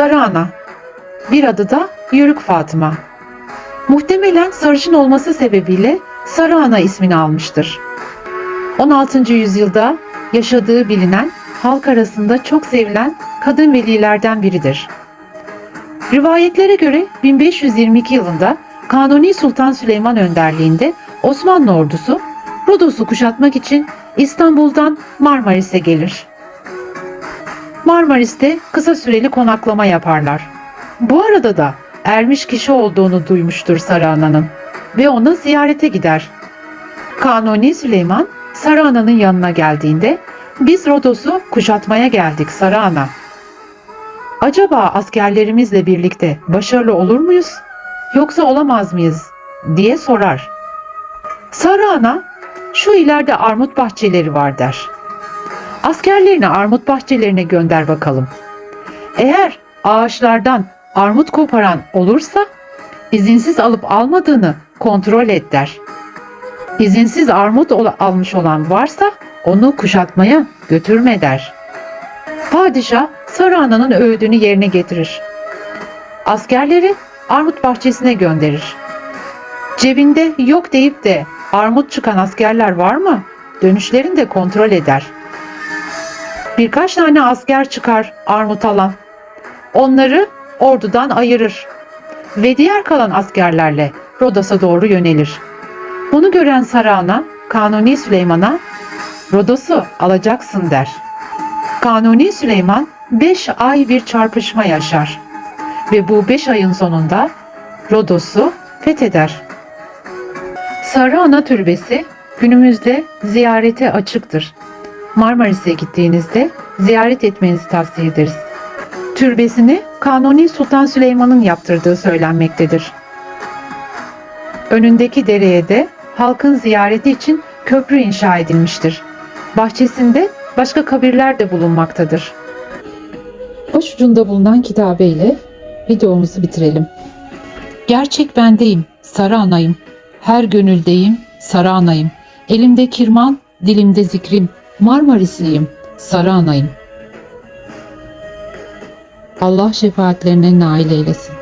Sarı Ana. Bir adı da Yörük Fatıma. Muhtemelen sarışın olması sebebiyle Sarı Ana ismini almıştır. 16. yüzyılda yaşadığı bilinen, halk arasında çok sevilen kadın velilerden biridir. Rivayetlere göre 1522 yılında Kanuni Sultan Süleyman önderliğinde Osmanlı ordusu Rodos'u kuşatmak için İstanbul'dan Marmaris'e gelir. Marmaris'te kısa süreli konaklama yaparlar. Bu arada da ermiş kişi olduğunu duymuştur Sarı Ana'nın ve onu ziyarete gider. Kanuni Süleyman Sarı Ana'nın yanına geldiğinde biz Rodos'u kuşatmaya geldik Sarı Ana. Acaba askerlerimizle birlikte başarılı olur muyuz yoksa olamaz mıyız diye sorar. Sarı Ana şu ileride armut bahçeleri var der. Askerlerini armut bahçelerine gönder bakalım. Eğer ağaçlardan armut koparan olursa izinsiz alıp almadığını kontrol et der. İzinsiz armut almış olan varsa onu kuşatmaya götürme der. Padişah Sarı Ana'nın öğüdünü yerine getirir. Askerleri armut bahçesine gönderir. Cebinde yok deyip de armut çıkan askerler var mı? Dönüşlerini de kontrol eder. Birkaç tane asker çıkar armut alan. Onları ordudan ayırır ve diğer kalan askerlerle Rodos'a doğru yönelir. Bunu gören Sarı Ana, Kanuni Süleyman'a Rodos'u alacaksın der. Kanuni Süleyman 5 ay bir çarpışma yaşar ve bu 5 ayın sonunda Rodos'u fetheder. Sarı Ana Türbesi günümüzde ziyarete açıktır. Marmaris'e gittiğinizde ziyaret etmenizi tavsiye ederiz. Türbesini Kanuni Sultan Süleyman'ın yaptırdığı söylenmektedir. Önündeki dereye de halkın ziyareti için köprü inşa edilmiştir. Bahçesinde başka kabirler de bulunmaktadır. Başucunda bulunan kitabeyle videomuzu bitirelim. Gerçek bendeyim, sarı anayım. Her gönüldeyim, sarı anayım. Elimde kirman, dilimde zikrim. Marmarisliyim, sarı anayım. Allah şefaatlerine nail eylesin.